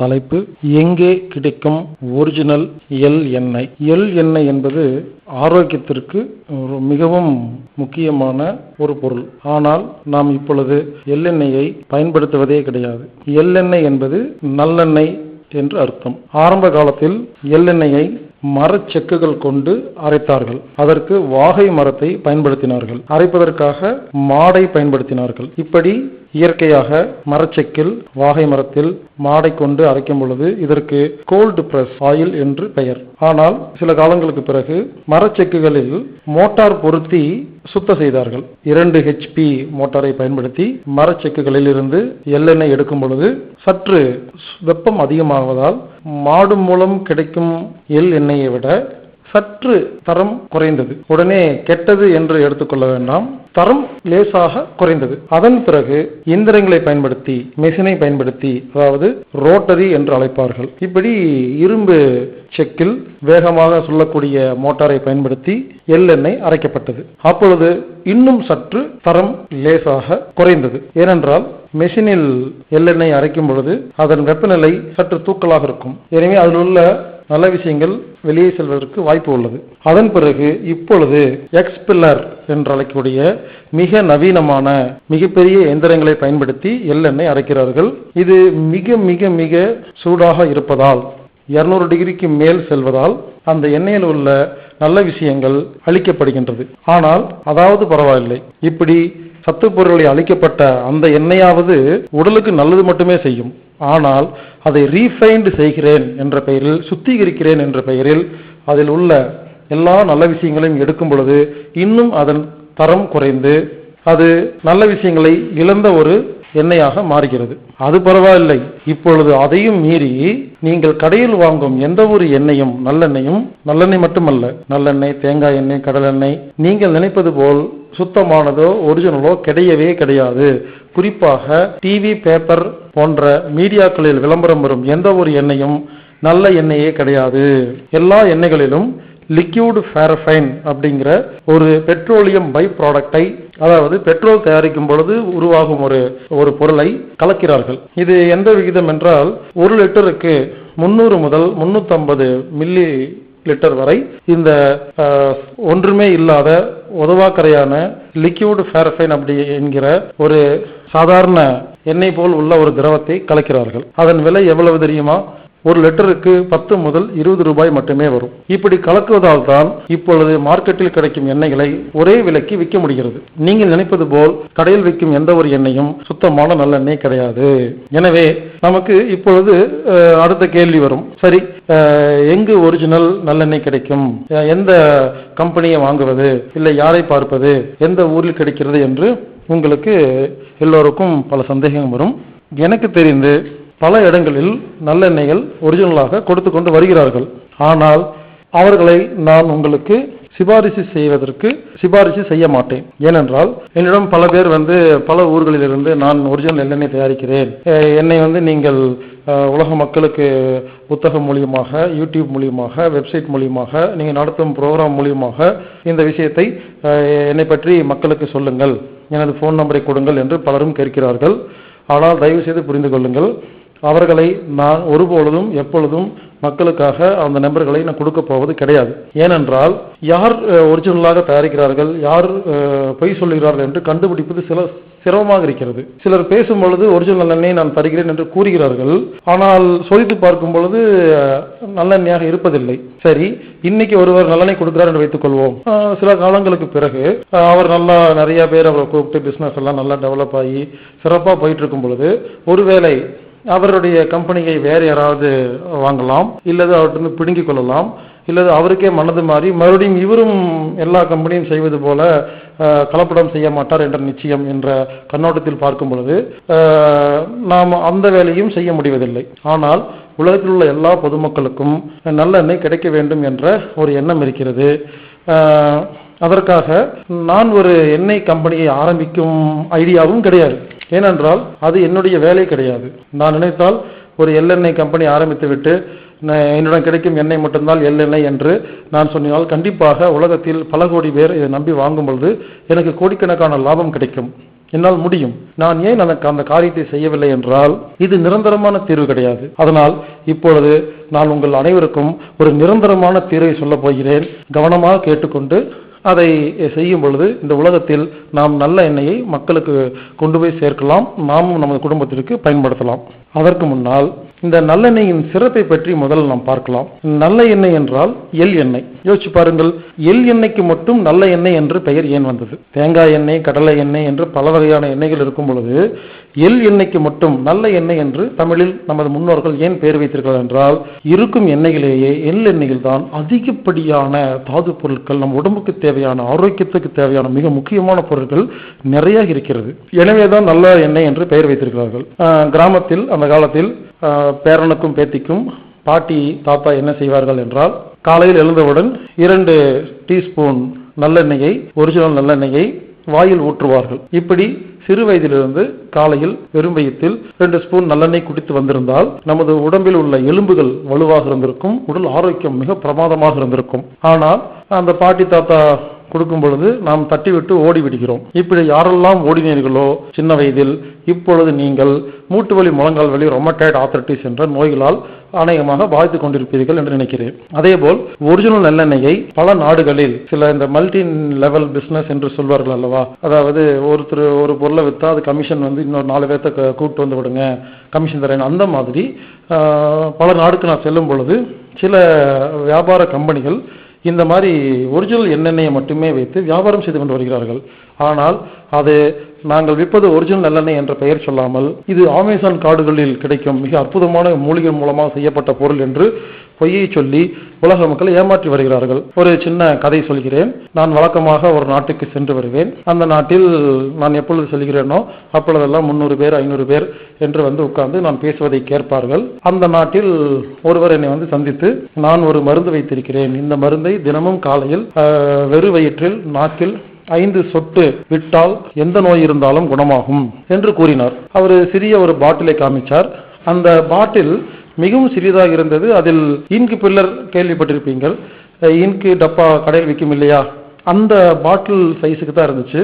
தலைப்பு எங்கே கிடைக்கும் ஒரிஜினல் எள் எண்ணெய்? எள் எண்ணெய் என்பது ஆரோக்கியத்திற்கு ஒரு மிகவும் முக்கியமான ஒரு பொருள். ஆனால் நாம் இப்பொழுது எள்ளெண்ணெயை பயன்படுத்துவதே கிடையாது. எள்ளெண்ணெய் என்பது நல்லெண்ணெய் என்று அர்த்தம். ஆரம்ப காலத்தில் எள்ளெண்ணெயை மரச்செக்குகள் கொண்டு அரைத்தார்கள். அதற்கு வாகை மரத்தை பயன்படுத்தினார்கள். அரைப்பதற்காக மாடை பயன்படுத்தினார்கள். இப்படி இயற்கையாக மரச்செக்கில் வாகை மரத்தில் மாடை கொண்டு அரைக்கும் பொழுது இதற்கு கோல்டு பிரஸ் ஆயில் என்று பெயர். ஆனால் சில காலங்களுக்கு பிறகு மரச்செக்குகளில் மோட்டார் பொருத்தி சுத்த செய்தார்கள். இரண்டு ஹெச்பி மோட்டாரை பயன்படுத்தி மரச்செக்குகளில் இருந்து எள்ளெண்ணெய் எடுக்கும் பொழுது சற்று வெப்பம் அதிகமாவதால் மாடு மூலம் கிடைக்கும் எள் எண்ணெயை விட சற்று தரம் குறைந்தது. உடனே கெட்டது என்று எடுத்துக்கொள்ள வேண்டாம். தரம் லேசாக குறைந்தது. அதன் பிறகு இயந்திரங்களை பயன்படுத்தி மெஷினை பயன்படுத்தி அதாவது ரோட்டரி என்று அழைப்பார்கள். இப்படி இரும்பு செக்கில் வேகமாக சொல்லக்கூடிய மோட்டாரை பயன்படுத்தி எள்ளெண்ணெய் அரைக்கப்பட்டது. அப்பொழுது இன்னும் சற்று தரம் லேசாக குறைந்தது. ஏனென்றால் மெஷினில் எள்ளெண்ணெய் அரைக்கும் பொழுது அதன் வெப்பநிலை சற்று தூக்கலாக இருக்கும். எனவே அதில் உள்ள நல்ல விஷயங்கள் வெளியே செல்வதற்கு வாய்ப்பு உள்ளது. அதன் பிறகு இப்பொழுது எக்ஸ்பில்லர் என்று அழைக்கக்கூடிய மிக நவீனமான மிகப்பெரிய எந்திரங்களை பயன்படுத்தி எள்ளெண்ணெய் அரைக்கிறார்கள். இது மிக மிக மிக சூடாக இருப்பதால் இருநூறு டிகிரிக்கு மேல் செல்வதால் அந்த எண்ணெயில் உள்ள நல்ல விஷயங்கள் அழிக்கப்படுகின்றது. ஆனால் அதாவது பரவாயில்லை. இப்படி சத்து பொருளை அளிக்கப்பட்ட அந்த எண்ணெயாவது உடலுக்கு நல்லது மட்டுமே செய்யும். ஆனால் அதை ரீஃபைண்டு செய்கிறேன் என்ற பெயரில் சுத்திகரிக்கிறேன் என்ற பெயரில் அதில் உள்ள எல்லா நல்ல விஷயங்களையும் எடுக்கும் பொழுது இன்னும் அதன் தரம் குறைந்து அது நல்ல விஷயங்களை இழந்த ஒரு எண்ணெயாக மாறுகிறது. அது பரவாயில்லை. இப்பொழுது அதையும் மீறி நீங்கள் கடையில் வாங்கும் எந்த ஒரு எண்ணெயும் நல்லெண்ணெயும் நல்லெண்ணெய் மட்டுமல்ல நல்லெண்ணெய் தேங்காய் எண்ணெய் கடலெண்ணெய் நீங்கள் நினைப்பது போல் சுத்தமானதோ ஒரிஜினலோ கிடையவே கிடையாது. குறிப்பாக டிவி பேப்பர் போன்ற மீடியாக்களில் விளம்பரம் வரும் எந்த ஒரு எண்ணெயும் நல்ல எண்ணெயே கிடையாது. எல்லா எண்ணெய்களிலும் லிக்யூட் ஃபேரஃபைன் அப்படிங்கிற ஒரு பெட்ரோலியம் பை ப்ராடக்டை அதாவது பெட்ரோல் தயாரிக்கும் பொழுது உருவாகும் ஒரு ஒரு பொருளை கலக்கிறார்கள். இது எந்த விகிதம் என்றால் ஒரு லிட்டருக்கு முன்னூறு முதல் முன்னூத்தம்பது மில்லி லிட்டர் வரை இந்த ஒன்றுமே இல்லாத உதவாக்கரையான லிக்யூட் ஃபேரஃபைன் அப்படி என்கிற ஒரு சாதாரண எண்ணெய் போல் உள்ள ஒரு திரவத்தை கலக்கிறார்கள். அதன் விலை எவ்வளவு தெரியுமா? ஒரு லிட்டருக்கு பத்து முதல் இருபது ரூபாய் மட்டுமே வரும். இப்படி கலக்குவதால் தான் இப்பொழுது மார்க்கெட்டில் கிடைக்கும் எண்ணெய்களை ஒரே விலைக்கு விற்க முடிகிறது. நீங்கள் நினைப்பது போல் கடையில் விற்கும் எந்த ஒரு எண்ணெயும் சுத்தமான நல்லெண்ணெய் கிடையாது. எனவே நமக்கு இப்பொழுது அடுத்த கேள்வி வரும். சரி எங்கு ஒரிஜினல் நல்லெண்ணெய் கிடைக்கும்? எந்த கம்பெனியை வாங்குவது? இல்லை யாரை பார்ப்பது? எந்த ஊரில் கிடைக்கிறது என்று உங்களுக்கு எல்லோருக்கும் பல சந்தேகம் வரும். எனக்கு தெரிந்து பல இடங்களில் நல்லெண்ணெய்கள் ஒரிஜினலாக கொடுத்து கொண்டு வருகிறார்கள். ஆனால் அவர்களை நான் உங்களுக்கு சிபாரிசு செய்வதற்கு சிபாரிசு செய்ய மாட்டேன். ஏனென்றால் என்னிடம் பல பேர் வந்து பல ஊர்களிலிருந்து நான் ஒரிஜினல் எண்ணெய் தயாரிக்கிறேன். என்னை வந்து நீங்கள் உலக மக்களுக்கு புத்தகம் மூலியமாக யூடியூப் மூலியமாக வெப்சைட் மூலியமாக நீங்கள் நடத்தும் ப்ரோக்ராம் மூலியமாக இந்த விஷயத்தை என்னை பற்றி மக்களுக்கு சொல்லுங்கள். எனது ஃபோன் நம்பரை கொடுங்கள் என்று பலரும் கேட்கிறார்கள். ஆனால் தயவு செய்து புரிந்து கொள்ளுங்கள். அவர்களை நான் ஒருபொழுதும் எப்பொழுதும் மக்களுக்காக அந்த நம்பர்களை நான் கொடுக்க போவது கிடையாது. ஏனென்றால் யார் ஒரிஜினலாக தயாரிக்கிறார்கள் யார் பொய் சொல்லுகிறார்கள் என்று கண்டுபிடிப்பது சில சிரமமாக இருக்கிறது. சிலர் பேசும் பொழுது ஒரிஜினல் எண்ணெய் நான் தருகிறேன் என்று கூறுகிறார்கள். ஆனால் சோதித்து பார்க்கும் பொழுது நல்லெண்ணெயாக இருப்பதில்லை. சரி இன்னைக்கு ஒருவர் நல்லெண்ணெய் கொடுக்கிறார் என்று வைத்துக் கொள்வோம். சில காலங்களுக்கு பிறகு அவர் நல்லா நிறைய பேர் அவரை கூப்பிட்டு பிசினஸ் எல்லாம் நல்லா டெவலப் ஆகி சிறப்பாக போயிட்டு இருக்கும் பொழுது ஒருவேளை அவருடைய கம்பெனியை வேற யாராவது வாங்கலாம் இல்லது அவர்கிட்ட பிடுங்கிக் கொள்ளலாம் இல்லது அவருக்கே மனது மாறி மறுபடியும் இவரும் எல்லா கம்பெனியும் செய்வது போல கலப்படம் செய்ய மாட்டார் என்ற நிச்சயம் என்ற கண்ணோட்டத்தில் பார்க்கும் பொழுது நாம் அந்த வேலையும் செய்ய முடிவதில்லை. ஆனால் உலகத்தில் உள்ள எல்லா பொதுமக்களுக்கும் நல்லெண்ணெய் கிடைக்க வேண்டும் என்ற ஒரு எண்ணம் இருக்கிறது. அதற்காக நான் ஒரு எண்ணெய் கம்பெனியை ஆரம்பிக்கும் ஐடியாவும் கிடையாது. ஏனென்றால் அது என்னுடைய வேலை கிடையாது. நான் நினைத்தால் ஒரு எல்லெண்ணெய் கம்பெனி ஆரம்பித்து விட்டு என்னுடன் கிடைக்கும் எண்ணெய் மட்டும்தான் எல்லெண்ணெய் என்று நான் சொன்னால் கண்டிப்பாக உலகத்தில் பல கோடி பேர் இதை நம்பி வாங்கும் பொழுது எனக்கு கோடிக்கணக்கான லாபம் கிடைக்கும். என்னால் முடியும். நான் ஏன் எனக்கு அந்த காரியத்தை செய்யவில்லை என்றால் இது நிரந்தரமான தீர்வு கிடையாது. அதனால் இப்பொழுது நான் உங்கள் அனைவருக்கும் ஒரு நிரந்தரமான தீர்வை சொல்லப் போகிறேன். கவனமாக கேட்டுக்கொண்டு அதை செய்யும் பொழுது இந்த உலகத்தில் நாம் நல்ல எண்ணெயை மக்களுக்கு கொண்டு போய் சேர்க்கலாம். நாமும் நமது குடும்பத்திற்கு பயன்படுத்தலாம். அதற்கு முன்னால் இந்த நல்லெண்ணெயின் சிறப்பை பற்றி முதல்ல நாம் பார்க்கலாம். நல்ல எண்ணெய் என்றால் எள் எண்ணெய். யோசிச்சு பாருங்கள் எள் எண்ணெய்க்கு மட்டும் நல்ல எண்ணெய் என்று பெயர் ஏன் வந்தது? தேங்காய் எண்ணெய் கடலை எண்ணெய் என்று பல வகையான எண்ணெய்கள் இருக்கும் பொழுது எள் எண்ணெய்க்கு மட்டும் நல்ல எண்ணெய் என்று தமிழில் நமது முன்னோர்கள் ஏன் பெயர் வைத்திருக்கிறார் என்றால் இருக்கும் எண்ணெயிலேயே எள் எண்ணெயில் தான் அதிகப்படியான தாது பொருட்கள் நம் உடம்புக்கு தேவையான ஆரோக்கியத்துக்கு தேவையான மிக முக்கியமான பொருட்கள் நிறைய இருக்கிறது. எனவே தான் நல்ல எண்ணெய் என்று பெயர் வைத்திருக்கிறார்கள். கிராமத்தில் அந்த காலத்தில் பேரனுக்கும் பேத்திக்கும் பாட்டி தாத்தா என்ன செய்வார்கள் என்றால் காலையில் எழுந்தவுடன் இரண்டு டீஸ்பூன் நல்லெண்ணெயை ஒரிஜினல் நல்லெண்ணெயை வாயில் ஊற்றுவார்கள். இப்படி சிறு வயதிலிருந்து காலையில் வெறும் வயிற்றில் ரெண்டு ஸ்பூன் நல்லெண்ணெய் குடித்து வந்திருந்தால் நமது உடம்பில் உள்ள எலும்புகள் வலுவாக இருந்திருக்கும் உடல் ஆரோக்கியம் மிக பிரமாதமாக இருந்திருக்கும். ஆனால் அந்த பாட்டி தாத்தா கொடுக்கும் பொழுது நாம் தட்டிவிட்டு ஓடி விடுகிறோம் இப்படி யாரெல்லாம் ஓடினீர்களோ சின்ன வயதில் இப்பொழுது நீங்கள் மூட்டு வலி முழங்கால் வலி ரொமட்டைட் ஆத்தரைட்டிஸ் என்ற நோய்களால் அநேகமாக பாதித்துக் கொண்டிருப்பீர்கள் என்று நினைக்கிறேன். அதேபோல் ஒரிஜினல் நல்லெண்ணெயை பல நாடுகளில் சில இந்த மல்டி லெவல் பிசினஸ் என்று சொல்வார்கள் அல்லவா? அதாவது ஒருத்தர் ஒரு பொருளை விற்றா அது கமிஷன் வந்து இன்னொரு நாலு பேர்த்த கூப்பிட்டு வந்து விடுங்க கமிஷன் தரேன் அந்த மாதிரி பல நாடுக்கு நான் செல்லும் பொழுது சில வியாபார கம்பெனிகள் இந்த மாதிரி ஒரிஜினல் எண்ணெயை மட்டுமே வைத்து வியாபாரம் செய்து கொண்டு வருகிறார்கள். ஆனால் அது நாங்கள் விற்பது ஒரிஜினல் நல்லெண்ணெய் என்ற பெயர் சொல்லாமல் இது அமேசான் காடுகளில் கிடைக்கும் மிக அற்புதமான மூலிகை மூலமாக செய்யப்பட்ட பொருள் என்று பொய்யை சொல்லி உலக மக்களை ஏமாற்றி வருகிறார்கள். ஒரு சின்ன கதை சொல்கிறேன். நான் வழக்கமாக ஒரு நாட்டுக்கு சென்று வருவேன். அந்த நாட்டில் நான் எப்பொழுது செல்கிறேனோ அப்பொழுதெல்லாம் முந்நூறு பேர் ஐநூறு பேர் என்று வந்து உட்கார்ந்து நான் பேசுவதை கேட்பார்கள். அந்த நாட்டில் ஒருவர் என்னை வந்து சந்தித்து நான் ஒரு மருந்து வைத்திருக்கிறேன். இந்த மருந்தை தினமும் காலையில் வெறு வயிற்றில் நாக்கில் ஐந்து சொட்டு விட்டால் எந்த நோய் இருந்தாலும் குணமாகும் என்று கூறினார். அவர் சிறிய ஒரு பாட்டிலை காமிச்சார். அந்த பாட்டில் மிகவும் சிறியதாக இருந்தது. அதில் இன்கு பில்லர் கேள்விப்பட்டிருப்பீங்கள். இன்கு டப்பா கடையில் விற்கும் இல்லையா? அந்த பாட்டில் சைஸுக்கு தான் இருந்துச்சு.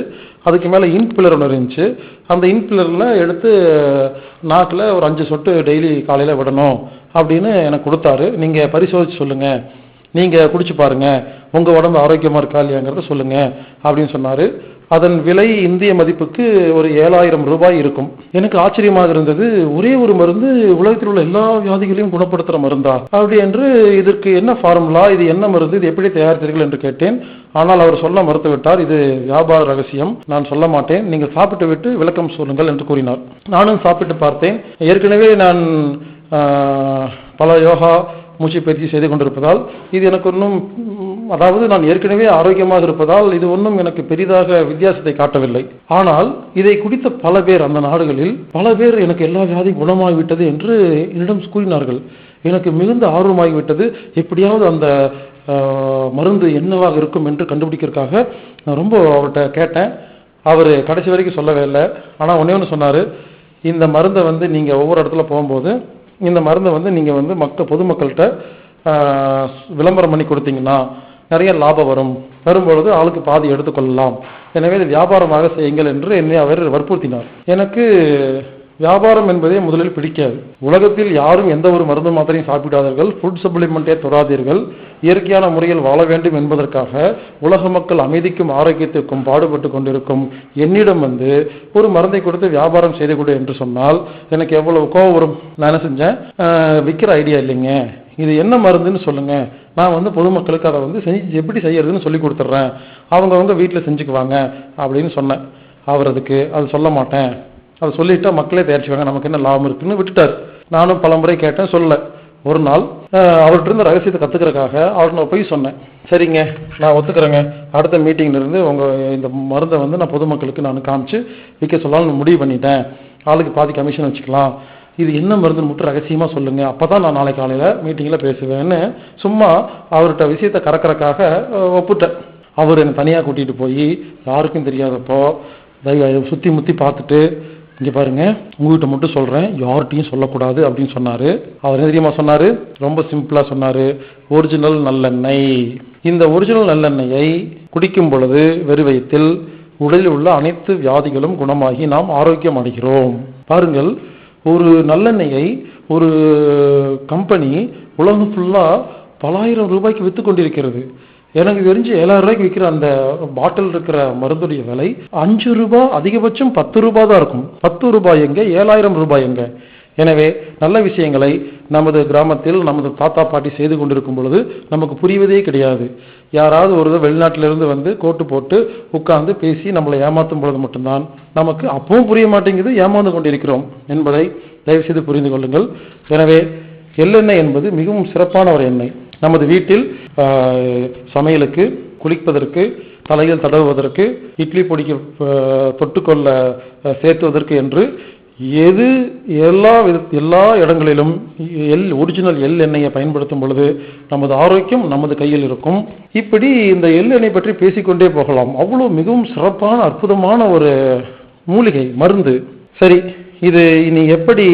அதுக்கு மேலே இன்க் பில்லர் ஒன்று இருந்துச்சு. அந்த இன்க் பில்லரில் எடுத்து நாக்கில் ஒரு அஞ்சு சொட்டு டெய்லி காலையில் விடணும் அப்படின்னு எனக்கு கொடுத்தாரு. நீங்கள் பரிசோதிச்சு சொல்லுங்கள் நீங்கள் குடிச்சு பாருங்கள் உங்கள் உடம்பு ஆரோக்கியமாக இருக்கா இல்லையாங்கிறத சொல்லுங்க அப்படின்னு சொன்னார். அதன் விலை இந்திய மதிப்புக்கு ஒரு ஏழாயிரம் ரூபாய் இருக்கும். எனக்கு ஆச்சரியமாக இருந்தது ஒரே ஒரு மருந்து உலகத்தில் உள்ள எல்லா வியாதிகளையும் குணப்படுத்துகிற மருந்தா? அப்படி என்று இதற்கு என்ன ஃபார்முலா இது என்ன மருந்து? இது எப்படி தயாரித்தீர்கள்? என்று கேட்டேன். ஆனால் அவர் சொல்ல மறுத்துவிட்டார் இது வியாபார ரகசியம். நான் சொல்ல மாட்டேன். நீங்கள் சாப்பிட்டு விட்டு விளக்கம் சொல்லுங்கள் என்று கூறினார். நானும் சாப்பிட்டு பார்த்தேன். ஏற்கனவே நான் பல யோகா மூச்சு பயிற்சி செய்து கொண்டிருப்பதால் இது எனக்கு இன்னும் அதாவது நான் ஏற்கனவே ஆரோக்கியமாக இருப்பதால் இது ஒன்றும் எனக்கு பெரிதாக வித்தியாசத்தை காட்டவில்லை. ஆனால் இதை குடித்த பல பேர் அந்த நாடுகளில் பல பேர் எனக்கு எல்லா வியாதியும் குணமாகிவிட்டது என்று என்னிடம் கூறினார்கள். எனக்கு மிகுந்த ஆர்வமாகிவிட்டது. எப்படியாவது அந்த மருந்து என்னவாக இருக்கும் என்று கண்டுபிடிக்கிறதுக்காக நான் ரொம்ப அவர்கிட்ட கேட்டேன். அவர் கடைசி வரைக்கும் சொல்லவே இல்லை. ஆனால் ஒன்றே ஒன்று சொன்னார் இந்த மருந்தை வந்து நீங்கள் ஒவ்வொரு இடத்துல போகும்போது இந்த மருந்தை வந்து நீங்கள் வந்து மக்கள் பொதுமக்கள்கிட்ட விளம்பரம் பண்ணி கொடுத்தீங்கன்னா நிறைய லாபம் வரும். வரும்பொழுது ஆளுக்கு பாதி எடுத்துக்கொள்ளலாம். எனவே இது வியாபாரமாக செய்யுங்கள் என்று என்னை அவர் வற்புறுத்தினார். எனக்கு வியாபாரம் என்பதே முதலில் பிடிக்காது. உலகத்தில் யாரும் எந்த ஒரு மருந்து மாத்திரையும் சாப்பிடாதீர்கள் ஃபுட் சப்ளிமெண்டே தொடாதீர்கள். இயற்கையான முறையில் வாழ வேண்டும் என்பதற்காக உலக மக்கள் அமைதிக்கும் ஆரோக்கியத்திற்கும் பாடுபட்டு கொண்டிருக்கும் என்னிடம் வந்து ஒரு மருந்தை கொடுத்து வியாபாரம் செய்து கொடு என்று சொன்னால் எனக்கு எவ்வளவு கோபம் வரும். நான் என்ன செஞ்சேன்? விற்கிற ஐடியா இல்லைங்க. இது என்ன மருந்துன்னு சொல்லுங்க. நான் வந்து பொதுமக்களுக்கு அதை வந்து செஞ்சு எப்படி செய்யறதுன்னு சொல்லி கொடுத்துட்றேன். அவங்கவுங்க வீட்டில் செஞ்சுக்குவாங்க அப்படின்னு சொன்னேன். அவர் அதுக்கு அது சொல்ல மாட்டேன். அதை சொல்லிட்டா மக்களே தயாரிச்சுவாங்க நமக்கு என்ன லாபம் இருக்குன்னு விட்டுட்டார். நானும் பலமுறை கேட்டேன் சொல்லல. ஒரு நாள் அவர்கிட்ட இருந்து ரகசியத்தை கத்துக்கிறதுக்காக அவர்கிட்ட நான் போய் சொன்னேன். சரிங்க நான் ஒத்துக்கிறேங்க. அடுத்த மீட்டிங்ல இருந்து உங்க இந்த மருந்தை வந்து நான் பொதுமக்களுக்கு நான் காமிச்சு விற்க சொல்லலாம்னு முடிவு பண்ணிட்டேன். ஆளுக்கு பாதி கமிஷன் வச்சுக்கலாம். இது என்ன மருந்துன்னு மட்டும் ரகசியமா சொல்லுங்க. அப்பதான் நான் நாளை காலையில மீட்டிங்ல பேசுவேன்னு சும்மா அவர்கிட்ட விஷயத்தை கறக்கறக்காக ஒப்புட்டேன். அவர் என்னை தனியா கூட்டிட்டு போய் யாருக்கும் தெரியாதப்போ தயவு சுத்தி முத்தி பார்த்துட்டு இங்க பாருங்க உங்ககிட்ட மட்டும் சொல்றேன் யார்கிட்டையும் சொல்லக்கூடாது அப்படின்னு சொன்னாரு. அவர் என்ன தெரியுமா சொன்னாரு? ரொம்ப சிம்பிளா சொன்னாரு. ஒரிஜினல் நல்லெண்ணெய். இந்த ஒரிஜினல் நல்லெண்ணெயை குடிக்கும் பொழுது வெறுவயத்தில் உடலில் உள்ள அனைத்து வியாதிகளும் குணமாகி நாம் ஆரோக்கியம் அடைகிறோம். பாருங்கள் ஒரு நல்லெண்ணெயை ஒரு கம்பெனி உலகம் ஃபுல்லா பலாயிரம் ரூபாய்க்கு வித்து கொண்டிருக்கிறது. எனக்கு தெரிஞ்சு ஏழாயிரம் ரூபாய்க்கு விற்கிற அந்த பாட்டில் இருக்கிற மருந்துடைய விலை அஞ்சு ரூபாய் அதிகபட்சம் பத்து ரூபாய் தான் இருக்கும். பத்து ரூபாய் எங்க ஏழாயிரம் ரூபாய் எங்க? எனவே நல்ல விஷயங்களை நமது கிராமத்தில் நமது தாத்தா பாட்டி செய்து கொண்டிருக்கும் பொழுது நமக்கு புரிவதே கிடையாது. யாராவது ஒரு வெளிநாட்டிலிருந்து வந்து கோட்டு போட்டு உட்கார்ந்து பேசி நம்மளை ஏமாற்றும் பொழுது மட்டும்தான் நமக்கு அப்பவும் புரிய மாட்டேங்குது ஏமாந்து கொண்டிருக்கிறோம் என்பதை தயவு செய்து புரிந்து கொள்ளுங்கள். எனவே எள்ளெண்ணெய் என்பது மிகவும் சிறப்பான ஒரு எண்ணெய். நமது வீட்டில் சமையலுக்கு குளிப்பதற்கு தலையில் தடவுவதற்கு இட்லி பொடிக்கு தொட்டுக்கொள்ள சேர்த்துவதற்கு என்று எது எல்லா வித எல்லா இடங்களிலும் எல் ஒரிஜினல் எள் எண்ணெயை பயன்படுத்தும் பொழுது நமது ஆரோக்கியம் நமது கையில் இருக்கும். இப்படி இந்த எள் எண்ணெய் பற்றி பேசிக்கொண்டே போகலாம். அவ்வளோ மிகவும் சிறப்பான அற்புதமான ஒரு மூலிகை மருந்து. சரி இது இனி எப்படி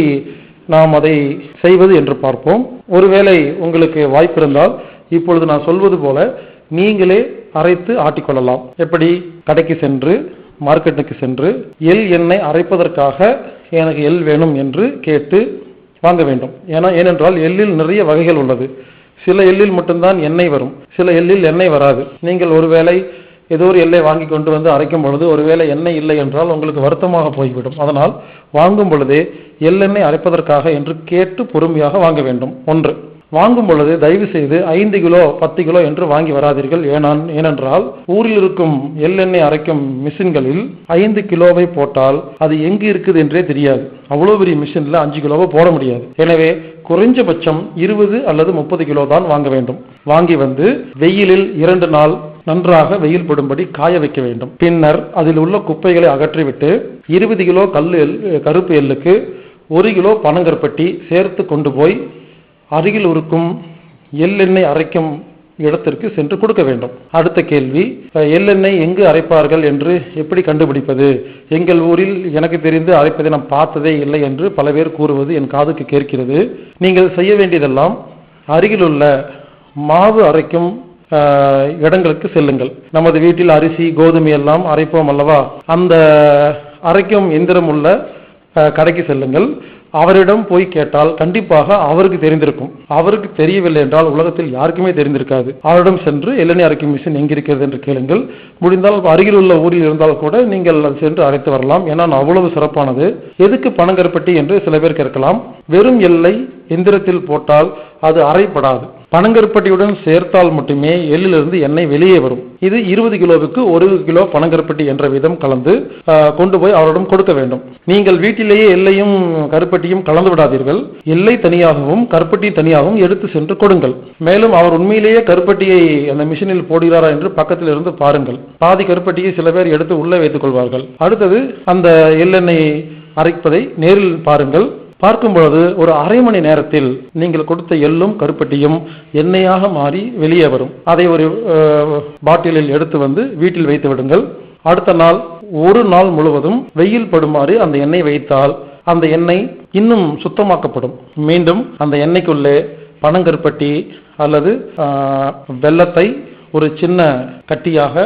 நாம் அதை செய்வது என்று பார்ப்போம். ஒருவேளை உங்களுக்கு வாய்ப்பு இருந்தால் இப்பொழுது நான் சொல்வது போல நீங்களே அரைத்து ஆட்டிக்கொள்ளலாம். எப்படி? கடைக்கு சென்று மார்க்கெட்டுக்கு சென்று எள் எண்ணெய் அரைப்பதற்காக எனக்கு எள் வேணும் என்று கேட்டு வாங்க வேண்டும். ஏன்னா ஏனென்றால் எள்ளில் நிறைய வகைகள் உள்ளது. சில எள்ளில் மட்டும்தான் எண்ணெய் வரும். சில எள்ளில் எண்ணெய் வராது. நீங்கள் ஒருவேளை ஏதோ ஒரு எல்லை வாங்கி கொண்டு வந்து அரைக்கும் பொழுது ஒருவேளை எண்ணெய் இல்லை என்றால் உங்களுக்கு வருத்தமாக போய்விடும். அதனால் வாங்கும் பொழுதே எள்ளெண்ணெய் அரைப்பதற்காக என்று கேட்டு பொறுமையாக வாங்க வேண்டும். ஒன்று. வாங்கும் பொழுது தயவு செய்து ஐந்து கிலோ பத்து கிலோ என்று வாங்கி வராதீர்கள். ஏனான் ஏனென்றால் ஊரில் இருக்கும் எள்ளெண்ணெய் அரைக்கும் மிஷின்களில் ஐந்து கிலோவை போட்டால் அது எங்கு இருக்குது என்றே தெரியாது. அவ்வளோ பெரிய மிஷினில் அஞ்சு கிலோவை போட முடியாது. எனவே குறைஞ்சபட்சம் இருபது அல்லது முப்பது கிலோ தான் வாங்க வேண்டும். வாங்கி வந்து வெயிலில் இரண்டு நாள் நன்றாக வெயில் படும்படி காய வைக்க வேண்டும். பின்னர் அதில் உள்ள குப்பைகளை அகற்றிவிட்டு இருபது கிலோ கல் எள் கருப்பு எள்ளுக்கு ஒரு கிலோ பனங்கற்பட்டி சேர்த்து கொண்டு போய் அருகில் இருக்கும் எள்ளெண்ணெய் அரைக்கும் இடத்திற்கு சென்று கொடுக்க வேண்டும். அடுத்த கேள்வி எள்ளெண்ணெய் எங்கு அரைப்பார்கள் என்று எப்படி கண்டுபிடிப்பது? எங்கள் ஊரில் எனக்கு தெரிந்து அரைப்பதை நான் பார்த்ததே இல்லை என்று பல பேர் கூறுவது என் காதுக்கு கேட்கிறது. நீங்கள் செய்ய வேண்டியதெல்லாம் அருகிலுள்ள மாவு அரைக்கும் இடங்களுக்கு செல்லுங்கள். நமது வீட்டில் அரிசி கோதுமை எல்லாம் அரைப்போம் அல்லவா? அந்த அரைக்கும் எந்திரம் உள்ள கடைக்கு செல்லுங்கள். அவரிடம் போய் கேட்டால் கண்டிப்பாக அவருக்கு தெரிந்திருக்கும். அவருக்கு தெரியவில்லை என்றால் உலகத்தில் யாருக்குமே தெரிந்திருக்காது. அவரிடம் சென்று இளநி அரைக்கும் மிஷின் எங்கிருக்கிறது? என்று கேளுங்கள். முடிந்தால் அருகில் உள்ள ஊரில் இருந்தால் கூட நீங்கள் சென்று அரைத்து வரலாம். ஏன்னா அவ்வளவு சிறப்பானது. எதுக்கு பணங்கருப்பட்டி என்று சில பேர் கேட்கலாம். வெறும் எல்லை எந்திரத்தில் போட்டால் அது அரைப்படாது பனங்கருப்பட்டியுடன் சேர்த்தால் மட்டுமே எள்ளிலிருந்து எண்ணெய் வெளியே வரும். இது இருபது கிலோவுக்கு ஒரு கிலோ பனங்கருப்பட்டி என்ற விதம் கலந்து கொண்டு போய் அவரிடம் கொடுக்க வேண்டும். நீங்கள் வீட்டிலேயே எல்லையும் கருப்பட்டியும் கலந்து விடாதீர்கள். எல்லை தனியாகவும் கருப்பட்டி தனியாகவும் எடுத்து சென்று கொடுங்கள். மேலும் அவர் உண்மையிலேயே கருப்பட்டியை அந்த மிஷினில் போடுகிறாரா என்று பக்கத்தில் இருந்து பாருங்கள். பாதி கருப்பட்டியை சில பேர் எடுத்து உள்ளே வைத்துக் கொள்வார்கள். அடுத்தது அந்த எள்ளெண்ணெய் அரைப்பதை நேரில் பாருங்கள். பார்க்கும் பொழுது ஒரு அரை மணி நேரத்தில் நீங்கள் கொடுத்த எள்ளும் கருப்பட்டியும் எண்ணெயாக மாறி வெளியே வரும். அதை ஒரு பாட்டிலில் எடுத்து வந்து வீட்டில் வைத்து விடுங்கள். அடுத்த நாள் ஒரு நாள் முழுவதும் வெயில் படுமாறு அந்த எண்ணெய் வைத்தால் அந்த எண்ணெய் இன்னும் சுத்தமாக்கப்படும். மீண்டும் அந்த எண்ணெய்க்குள்ளே பனங்கருப்பட்டி அல்லது வெள்ளத்தை வெல்லத்தை ஒரு சின்ன கட்டியாக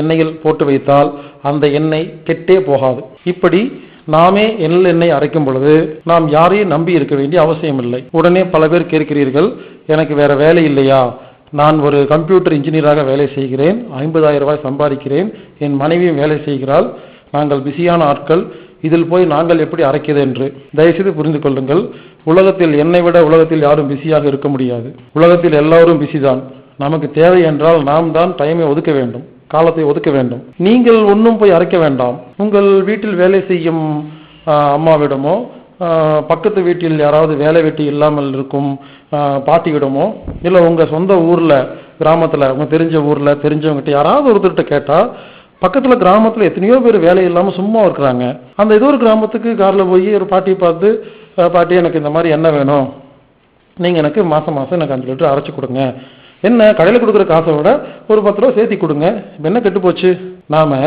எண்ணெயில் போட்டு வைத்தால் அந்த எண்ணெய் கெட்டே போகாது. இப்படி நாமே எள் எண்ணெய் அரைக்கும் பொழுது நாம் யாரையும் நம்பி இருக்க வேண்டிய அவசியம் இல்லை உடனே பல பேர் கேட்கிறீர்கள் எனக்கு வேற வேலை இல்லையா? நான் ஒரு கம்ப்யூட்டர் இன்ஜினியராக வேலை செய்கிறேன் ஐம்பதாயிரம் ரூபாய் சம்பாதிக்கிறேன் என் மனைவியும் வேலை செய்கிறாள் நாங்கள் பிஸியான ஆட்கள் இதில் போய் நாங்கள் எப்படி அரைக்கிறது என்று. தயவுசெய்து புரிந்து கொள்ளுங்கள் உலகத்தில் என்னை விட உலகத்தில் யாரும் பிஸியாக இருக்க முடியாது. உலகத்தில் எல்லாரும் பிஸி தான் நமக்கு தேவை என்றால் நாம் தான் டைமை ஒதுக்க வேண்டும். காலத்தை ஒதுக்க வேண்டும். நீங்கள் ஒன்றும் போய் அரைக்க வேண்டாம். உங்கள் வீட்டில் வேலை செய்யும் அம்மாவிடமோ பக்கத்து வீட்டில் யாராவது வேலை வெட்டி இல்லாமல் இருக்கும் பாட்டியிடமோ இல்லை உங்கள் சொந்த ஊரில் கிராமத்தில் உங்க தெரிஞ்ச ஊரில் தெரிஞ்சவங்ககிட்ட யாராவது ஒருத்தர்கிட்ட கேட்டால் பக்கத்தில் கிராமத்தில் எத்தனையோ பேர் வேலை இல்லாமல் சும்மா இருக்கிறாங்க. அந்த ஏதோ ஒரு கிராமத்துக்கு காரில் போய் ஒரு பாட்டியை பார்த்து பாட்டி எனக்கு இந்த மாதிரி என்ன வேணும். நீங்கள் எனக்கு மாதம் மாதம் எனக்கு அஞ்சு லிட்டர் அரைச்சி கொடுங்க. என்ன கடையில் கொடுக்குற காசை விட ஒரு பத்து ரூபா சேர்த்தி கொடுங்க. என்ன கெட்டு போச்சு? நாம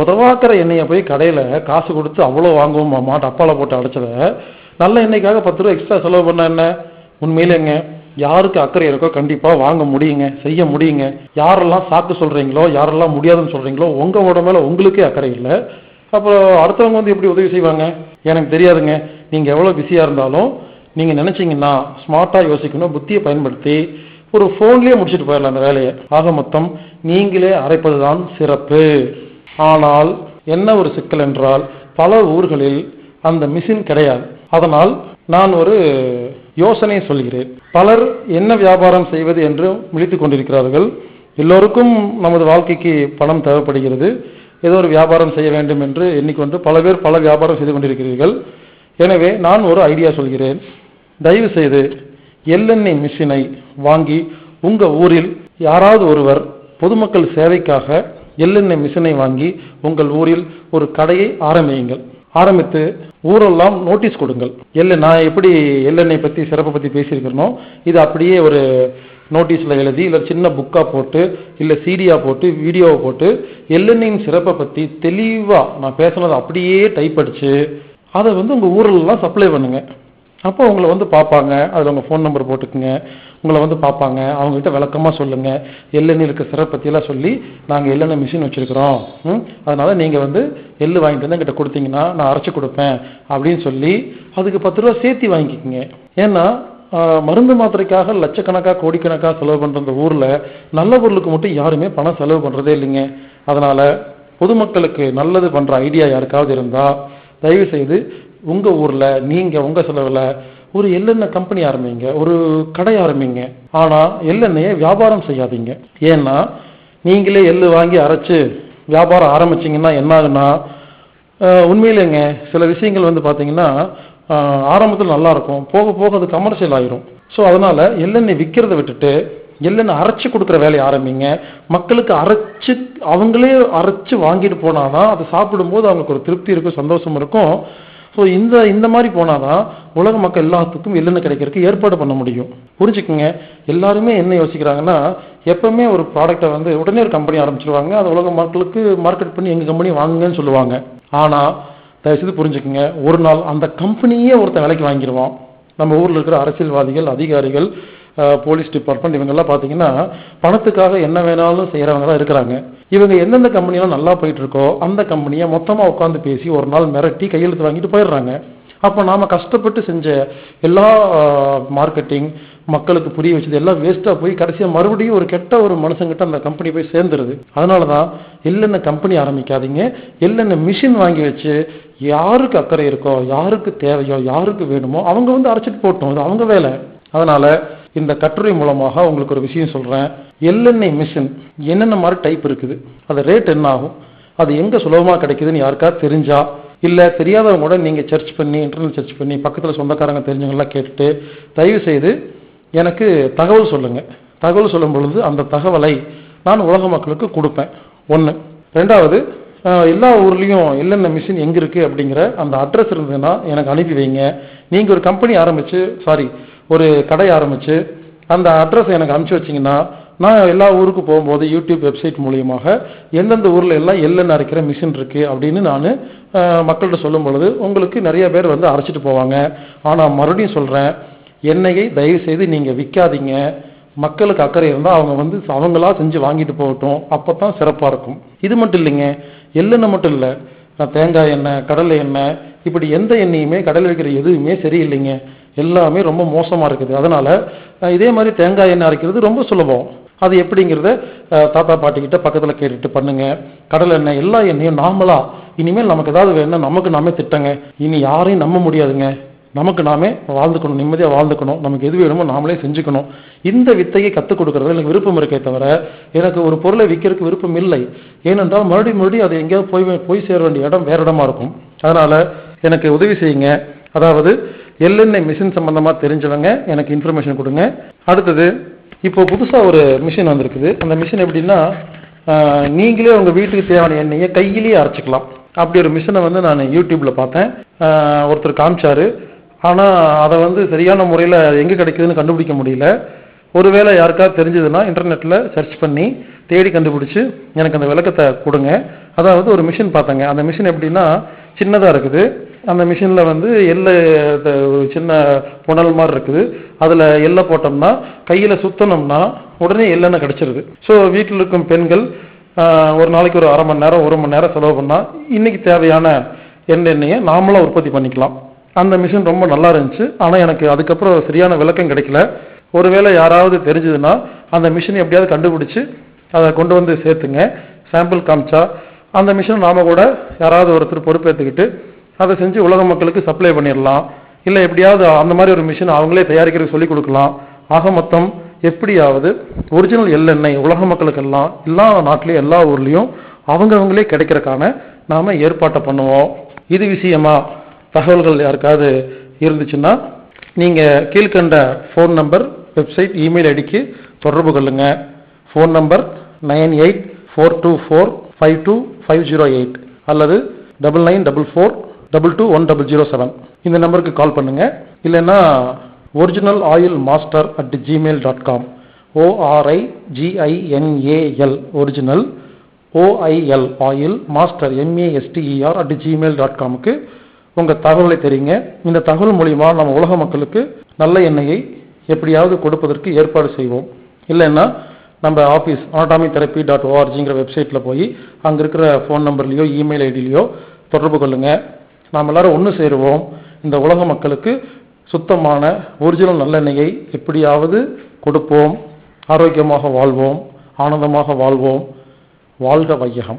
உதவாக்கிற எண்ணெயை போய் கடையில் காசு கொடுத்து அவ்வளோ வாங்குவோம் மாட்டு டப்பாவில் போட்டு அடைச்சத. நல்ல எண்ணெய்க்காக பத்து ரூபா எக்ஸ்ட்ரா செலவு பண்ண என்ன? உண்மையிலேங்க யாருக்கு அக்கறை இருக்கோ கண்டிப்பாக வாங்க முடியுங்க செய்ய முடியுங்க. யாரெல்லாம் சாக்கு சொல்கிறீங்களோ யாரெல்லாம் முடியாதுன்னு சொல்கிறீங்களோ உங்கள் உடம்புல உங்களுக்கே அக்கறை இல்லை. அப்புறம் அடுத்தவங்க வந்து எப்படி உதவி செய்வாங்க? எனக்கு தெரியாதுங்க. நீங்கள் எவ்வளோ பிஸியாக இருந்தாலும் நீங்கள் நினச்சிங்கன்னா ஸ்மார்ட்டாக யோசிக்கணும் புத்தியை பயன்படுத்தி ஒரு ஃபோன்லேயே முடிச்சுட்டு போயிடலாம் அந்த வேலையை. ஆக மொத்தம் நீங்களே அரைப்பதுதான் சிறப்பு. ஆனால் என்ன ஒரு சிக்கல் என்றால் பல ஊர்களில் அந்த மிஷின் கிடையாது. அதனால் நான் ஒரு யோசனை சொல்கிறேன். பலர் என்ன வியாபாரம் செய்வது என்று விழித்துக் கொண்டிருக்கிறார்கள். எல்லோருக்கும் நமது வாழ்க்கைக்கு பணம் தேவைப்படுகிறது. ஏதோ ஒரு வியாபாரம் செய்ய வேண்டும் என்று எண்ணிக்கொண்டு பல பேர் பல வியாபாரம் செய்து கொண்டிருக்கிறீர்கள். எனவே நான் ஒரு ஐடியா சொல்கிறேன். தயவு செய்து எல்லெண்ணெய் மிஷினை வாங்கி உங்க ஊரில் யாராவது ஒருவர் பொதுமக்கள் சேவைக்காக எள்ளெண்ணெய் மிஷினை வாங்கி உங்கள் ஊரில் ஒரு கடையை ஆரம்பியுங்கள். ஆரம்பித்து ஊரெல்லாம் நோட்டீஸ் கொடுங்கள். எல்லை நான் எப்படி எள்ளெண்ணெய் பற்றி சிறப்பை பற்றி பேசியிருக்கிறனோ இது அப்படியே ஒரு நோட்டீஸில் எழுதி இல்லை சின்ன புக்காக போட்டு இல்லை சீடியாக போட்டு வீடியோவை போட்டு எள்ளெண்ணெயின் சிறப்பை பற்றி தெளிவாக நான் பேசுனதை அப்படியே டைப் அடித்து அதை வந்து உங்கள் ஊரெல்லாம் சப்ளை பண்ணுங்கள் அப்போ உங்களை வந்து பார்ப்பாங்க அதில் உங்கள் ஃபோன் நம்பர் போட்டுக்குங்க. உங்களை வந்து பார்ப்பாங்க. அவங்ககிட்ட விளக்கமாக சொல்லுங்கள் எள்ளெண்ணெய் இருக்க சிறப்பு பற்றியெல்லாம் சொல்லி நாங்கள் எள்ளெண்ணெய் மிஷின் வச்சுருக்கிறோம். ம்? நீங்கள் வந்து எள்ளு வாங்கிட்டு வந்து எங்கிட்ட கொடுத்தீங்கன்னா நான் அரைச்சி கொடுப்பேன் அப்படின்னு சொல்லி அதுக்கு பத்து ரூபா சேர்த்து வாங்கிக்கோங்க. ஏன்னா மருந்து மாத்திரைக்காக லட்சக்கணக்காக கோடிக்கணக்காக செலவு பண்ணுற இந்த ஊரில் நல்ல பொருளுக்கு மட்டும் யாருமே பணம் செலவு பண்ணுறதே இல்லைங்க. அதனால் பொதுமக்களுக்கு நல்லது பண்ணுற ஐடியா யாருக்காவது இருந்தால் தயவு செய்து உங்கள் ஊரில் நீங்கள் உங்கள் செலவில் ஒரு எள்ளெண்ணெய் கம்பெனி ஆரம்பிங்க ஒரு கடை ஆரம்பிங்க. ஆனால் எள்ளெண்ணெயை வியாபாரம் செய்யாதீங்க. ஏன்னா நீங்களே எள்ளு வாங்கி அரைச்சு வியாபாரம் ஆரம்பிச்சிங்கன்னா என்ன ஆகுன்னா உண்மையிலேங்க சில விஷயங்கள் வந்து பார்த்தீங்கன்னா ஆரம்பத்தில் நல்லாயிருக்கும் நல்லா இருக்கும் போக போக அது கமர்ஷியல் ஆயிரும். ஸோ அதனால் எள்ளெண்ணெய் விற்கிறத விட்டுட்டு எள்ளெண்ணெய் அரைச்சி கொடுக்குற வேலையை ஆரம்பிங்க. மக்களுக்கு அரைச்சி அவங்களே அரைச்சி வாங்கிட்டு போனாதான் அது சாப்பிடும்போது அவங்களுக்கு ஒரு திருப்தி இருக்கும் சந்தோஷம் இருக்கும். ஸோ இந்த இந்த மாதிரி போனாதான் உலக மக்கள் எல்லாத்துக்கும் எள்ளெண்ணெய் கிடைக்கிறதுக்கு ஏற்பாடு பண்ண முடியும். புரிஞ்சுக்குங்க? எல்லாருமே என்ன யோசிக்கிறாங்கன்னா எப்பவுமே ஒரு ப்ராடக்ட்டை வந்து உடனே ஒரு கம்பெனி ஆரம்பிச்சிருவாங்க. அது உலக மக்களுக்கு மார்க்கெட் பண்ணி எங்கள் கம்பெனி வாங்குங்கன்னு சொல்லுவாங்க. ஆனால் தயவுசெய்து புரிஞ்சுக்குங்க. ஒரு நாள் அந்த கம்பெனியே ஒருத்தன் விலைக்கு வாங்கிடுவான் நம்ம ஊரில் இருக்கிற அரசியல்வாதிகள் அதிகாரிகள் போலீஸ் டிபார்ட்மெண்ட் இவங்கெல்லாம் பார்த்தீங்கன்னா பணத்துக்காக என்ன வேணாலும் செய்கிறவங்க தான் இருக்கிறாங்க. இவங்க எந்தெந்த கம்பெனியெல்லாம் நல்லா போயிட்டு இருக்கோ அந்த கம்பெனியை மொத்தமாக உட்காந்து பேசி ஒரு நாள் மிரட்டி கையெழுத்து வாங்கிட்டு போயிடுறாங்க. அப்போ நாம் கஷ்டப்பட்டு செஞ்ச எல்லா மார்க்கெட்டிங் மக்களுக்கு புரிய வச்சது எல்லாம் வேஸ்ட்டாக போய் கடைசியாக மறுபடியும் ஒரு கெட்ட ஒரு மனுஷங்கிட்ட அந்த கம்பெனி போய் சேர்ந்துருது. அதனால தான் எல்லென்ன கம்பெனி ஆரம்பிக்காதீங்க. எல்லென்ன மிஷின் வாங்கி வச்சு யாருக்கு அக்கறை இருக்கோ யாருக்கு தேவையோ யாருக்கு வேணுமோ அவங்க வந்து அரைச்சிட்டு போட்டோம். அது அவங்க வேலை. அதனால் இந்த கட்டுரை மூலமாக உங்களுக்கு ஒரு விஷயம் சொல்கிறேன் எல்என்ஐ மிஷின் என்னென்ன மாதிரி டைப் இருக்குது? அது ரேட் என்ன ஆகும்? அது எங்கே சுலபமாக கிடைக்குதுன்னு யாருக்காவது தெரிஞ்சா இல்லை தெரியாதவங்க கூட நீங்கள் சர்ச் பண்ணி இன்டர்நெட் சர்ச் பண்ணி பக்கத்தில் சொந்தக்காரங்க தெரிஞ்சவங்களாம் கேட்டுட்டு தயவு செய்து எனக்கு தகவல் சொல்லுங்கள் தகவல் சொல்லும் பொழுது அந்த தகவலை நான் உலக மக்களுக்கு கொடுப்பேன். ஒன்று ரெண்டாவது எல்லா ஊர்லேயும் என்னென்ன மிஷின் எங்கே இருக்குது அப்படிங்கிற அந்த அட்ரஸ் இருந்ததுன்னா எனக்கு அனுப்பி வைங்க. நீங்கள் ஒரு கம்பெனி ஆரம்பித்து சாரி ஒரு கடை ஆரம்பிச்சு அந்த அட்ரஸ் எனக்கு அனுப்பிச்சி வச்சீங்கன்னா நான் எல்லா ஊருக்கு போகும்போது யூடியூப் வெப்சைட் மூலியமாக எந்தெந்த ஊரில் எல்லாம் எள்ளெண்ணெய் அரைக்கிற மிஷின் இருக்குது அப்படின்னு நான் மக்கள்கிட்ட சொல்லும் பொழுது உங்களுக்கு நிறைய பேர் வந்து அரைச்சிட்டு போவாங்க. ஆனால் மறுபடியும் சொல்கிறேன் எண்ணெயை தயவு செய்து நீங்கள் விற்காதீங்க மக்களுக்கு அக்கறை இருந்தால் அவங்க வந்து அவங்களா செஞ்சு வாங்கிட்டு போகட்டும். அப்போ தான் சிறப்பாக இருக்கும். இது மட்டும் இல்லைங்க எள்ளெண்ணெய் மட்டும் இல்லை நான் தேங்காய் எண்ணெய் கடலை எண்ணெய் இப்படி எந்த எண்ணெயுமே கடலில் வைக்கிற எதுவுமே சரியில்லைங்க. எல்லாமே ரொம்ப மோசமாக இருக்குது. அதனால் இதே மாதிரி தேங்காய் எண்ணெய் அரைக்கிறது ரொம்ப சுலபம். அது எப்படிங்கிறத தாத்தா பாட்டிக்கிட்ட பக்கத்தில் கேட்டுட்டு பண்ணுங்க. கடலை எண்ணெய் எல்லா எண்ணெயும் நாமளா இனிமேல் நமக்கு ஏதாவது வேணும் நமக்கு நாமே திட்டங்க. இனி யாரையும் நம்ப முடியாதுங்க. நமக்கு நாமே வாழ்ந்துக்கணும் நிம்மதியாக வாழ்ந்துக்கணும். நமக்கு எது வேணுமோ நாமளே செஞ்சுக்கணும். இந்த வித்தையை கற்றுக் கொடுக்கறது எனக்கு விருப்பம் இருக்கே தவிர எனக்கு ஒரு பொருளை விற்கிறதுக்கு விருப்பம் இல்லை. ஏனென்றால் மறுபடியும் மறுபடியும் அது எங்கேயாவது போய் போய் சேர வேண்டிய இடம் வேற இடமா இருக்கும். அதனால எனக்கு உதவி செய்யுங்க. அதாவது எல்என்ஐ மிஷின் சம்பந்தமா தெரிஞ்சவங்க எனக்கு இன்ஃபர்மேஷன் கொடுங்க. அடுத்தது இப்போ புதுசா ஒரு மிஷின் வந்திருக்குது. அந்த மிஷின் எப்படின்னா நீங்களே உங்க வீட்டுக்கு தேவையான எண்ணெயை கையிலேயே அரைச்சிக்கலாம். அப்படி ஒரு மிஷினை வந்து நான் யூடியூப்ல பார்த்தேன். ஒருத்தர் காமிச்சாரு. ஆனா அதை வந்து சரியான முறையில் எங்க கிடைக்குதுன்னு கண்டுபிடிக்க முடியல. ஒருவேளை யாருக்காவது தெரிஞ்சதுன்னா இன்டர்நெட்ல சர்ச் பண்ணி தேடி கண்டுபிடிச்சு எனக்கு அந்த விளக்கத்தை கொடுங்க. அதாவது ஒரு மிஷின் பார்த்தேங்க. அந்த மிஷின் எப்படின்னா சின்னதா இருக்குது. அந்த மிஷினில் வந்து எள்ளு த- ஒரு சின்ன புனல் மாதிரி இருக்குது. அதில் எள்ளை போட்டோம்னா கையில் சுத்தணும்னா உடனே எள்ளெண்ணெய் கிடச்சிருது. ஸோ வீட்டில் இருக்கும் பெண்கள் ஒரு நாளைக்கு ஒரு அரை மணி நேரம் ஒரு மணி நேரம் செலவு பண்ணால் இன்றைக்கி தேவையான எண்ணெயை நாமளும் உற்பத்தி பண்ணிக்கலாம். அந்த மிஷின் ரொம்ப நல்லா இருந்துச்சு. ஆனால் எனக்கு அதுக்கப்புறம் சரியான விளக்கம் கிடைக்கல. ஒருவேளை யாராவது தெரிஞ்சதுன்னா அந்த மிஷின் எப்படியாவது கண்டுபிடிச்சி அதை கொண்டு வந்து சேர்த்துங்க. சாம்பிள் காமிச்சா அந்த மிஷின் நாம கூட யாராவது ஒருத்தர் பொறுப்பேற்றுக்கிட்டு அதை செஞ்சு உலக மக்களுக்கு சப்ளை பண்ணிடலாம் இல்லை எப்படியாவது அந்த மாதிரி ஒரு மிஷின் அவங்களே தயாரிக்கிறதுக்கு சொல்லி கொடுக்கலாம். ஆக மொத்தம் எப்படியாவது ஒரிஜினல் எள்ளெண்ணெய் உலக மக்களுக்கெல்லாம் எல்லா நாட்டிலையும் எல்லா ஊர்லேயும் அவங்கவங்களே கிடைக்கிறக்கான நாம் ஏற்பாட்டை பண்ணுவோம். இது விஷயமா தகவல்கள் யாருக்காவது இருந்துச்சுன்னா நீங்கள் கீழ்கண்ட ஃபோன் நம்பர் வெப்சைட் இமெயில் ஐடிக்கு தொடர்பு கொள்ளுங்க. Phone number nine eight four two four five two five zero eight அல்லது double nine double four double two one double zero seven இந்த நம்பருக்கு கால் பண்ணுங்க. இல்லைன்னா original oil master at gmail dot com O R I G I N A L original O I L oil master M A S T E R at gmail dot காமுக்கு உங்கள் தகவலை தெரியுங்க. இந்த தகவல் மூலிமா நம்ம உலக மக்களுக்கு நல்ல எண்ணெயை எப்படியாவது கொடுப்பதற்கு ஏற்பாடு செய்வோம். இல்லைன்னா நம்ம ஆஃபீஸ் anatomy தெரப்பி டாட் ஓஆர்ஜிங்கிற வெப்சைட்டில் போய் அங்கே இருக்கிற ஃபோன் நம்பர்லேயோ இமெயில் ஐடியிலையோ தொடர்பு கொள்ளுங்கள் நாம் எல்லாரும் ஒன்று சேருவோம். இந்த உலக மக்களுக்கு சுத்தமான ஒரிஜினல் நல்லெண்ணெயை எப்படியாவது கொடுப்போம். ஆரோக்கியமாக வாழ்வோம். ஆனந்தமாக வாழ்வோம். வாழ்க வையகம்.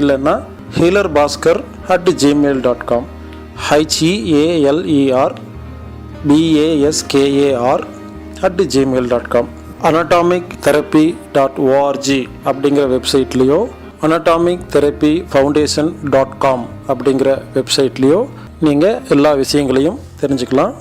இல்லைன்னா healer Bhaskar at gmail dot com H E A L E R B A S K A R at gmail dot com anatomic therapy dot O R G அப்படிங்கிற வெப்சைட்லேயோ anatomic therapy foundation dot com அப்படிங்கிற வெப்சைட்லேயோ நீங்கள் எல்லா விஷயங்களையும் தெரிஞ்சுக்கலாம்.